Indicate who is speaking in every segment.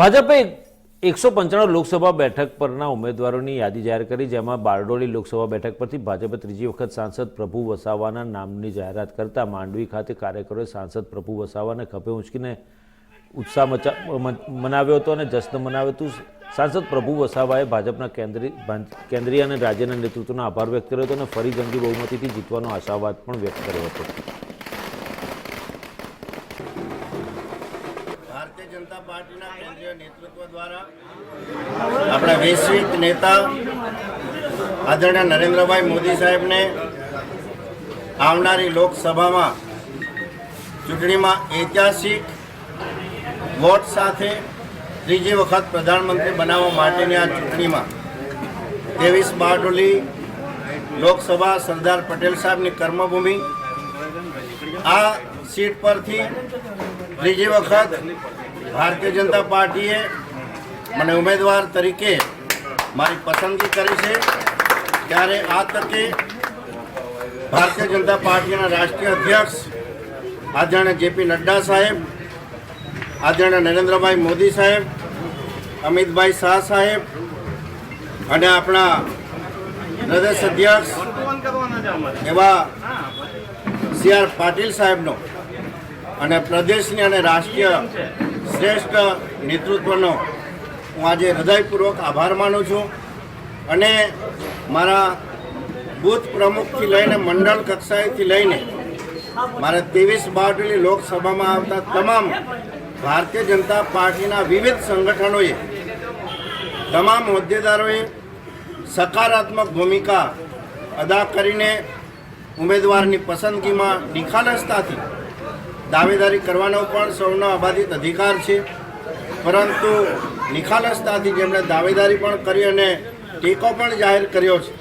Speaker 1: ભાજપે એકસો પંચાણું લોકસભા બેઠક પરના ઉમેદવારોની યાદી જાહેર કરી, જેમાં બારડોલી લોકસભા બેઠક પરથી ભાજપે ત્રીજી વખત સાંસદ પ્રભુ વસાવાના નામની જાહેરાત કરતા માંડવી ખાતે કાર્યકરોએ સાંસદ પ્રભુ વસાવાને ખભે ઉંચકીને ઉત્સાહ મચા મનાવ્યો હતો અને જશ્ન મનાવ્યો હતું. સાંસદ પ્રભુ વસાવાએ ભાજપના કેન્દ્રીય કેન્દ્રીય અને રાજ્યના નેતૃત્વનો આભાર વ્યક્ત કર્યો હતો અને ફરી જંગી બહુમતીથી જીતવાનો આશાવાદ પણ વ્યક્ત કર્યો હતો.
Speaker 2: ભારતીય જનતા પાર્ટીના કેન્દ્રીય નેતૃત્વ દ્વારા આપણા વૈશ્વિક નેતા આદરણીય નરેન્દ્રભાઈ મોદી સાહેબને આવનારી લોકસભામાં ચૂંટણીમાં ઐતિહાસિક વોટ સાથે ત્રીજી વખત પ્રધાનમંત્રી બનાવવા માટેની આ ચૂંટણીમાં ત્રેવીસ બારડોલી લોકસભા સરદાર પટેલ સાહેબની કર્મભૂમિ આ સીટ પરથી ત્રીજી વખત ભારતીય જનતા પાર્ટીએ મને ઉમેદવાર તરીકે મારી પસંદગી કરી છે. ત્યારે આ તકે ભારતીય જનતા પાર્ટીના રાષ્ટ્રીય અધ્યક્ષ આદરણીય જેપી નડ્ડા સાહેબ, આદરણીય નરેન્દ્રભાઈ મોદી સાહેબ, અમિતભાઈ શાહ સાહેબ અને આપણા પ્રદેશ અધ્યક્ષ એવા સી આર પાટીલ સાહેબનો અને પ્રદેશની અને રાષ્ટ્રીય શ્રેષ્ઠ નેતૃત્વનો હું આજે હૃદયપૂર્વક આભાર માનું છું અને મારા બૂથ પ્રમુખથી લઈને મંડળ કક્ષાએથી લઈને મારા ત્રેવીસ બારડોલી લોકસભામાં આવતા તમામ ભારતીય જનતા પાર્ટીના વિવિધ સંગઠનોએ, તમામ હોદ્દેદારોએ સકારાત્મક ભૂમિકા અદા કરીને ઉમેદવારની પસંદગીમાં નિખાલસતાથી દાવેદારી કરવાનો પણ સૌનો અબાધિત અધિકાર છે. પરંતુ નિખાલસતાથી જેમણે દાવેદારી પણ કરી અને ટેકો પણ જાહેર કર્યો છે,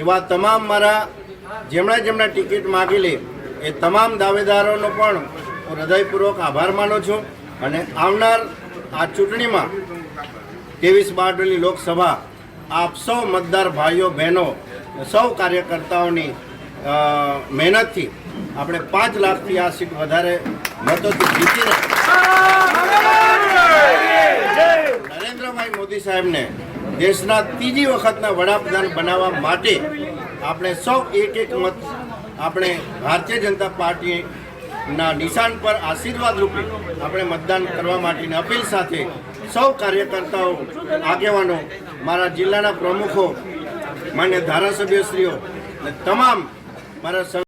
Speaker 2: એવા તમામ મારા જેમણે જેમણે ટિકિટ માગેલી, એ તમામ દાવેદારોનો પણ હું હૃદયપૂર્વક આભાર માનું છું અને આવનાર આ ચૂંટણીમાં ત્રેવીસ બારડોલી લોકસભા, આપ સૌ મતદાર ભાઈઓ, બહેનો, સૌ કાર્યકર્તાઓની મહેનતથી આપણે પાંચ લાખથી આ સીટ વધારે મતોથી જીતીને નરેન્દ્રભાઈ મોદી સાહેબને દેશના ત્રીજી વખતના વડાપ્રધાન બનાવવા માટે આપણે સૌ એક એક મત આપણે ભારતીય જનતા પાર્ટીના નિશાન પર આશીર્વાદ રૂપે આપણે મતદાન કરવા માટેની અપીલ સાથે સૌ કાર્યકર્તાઓ, આગેવાનો, મારા જિલ્લાના પ્રમુખો, માન્ય ધારાસભ્યશ્રીઓ અને તમામ મારા સં-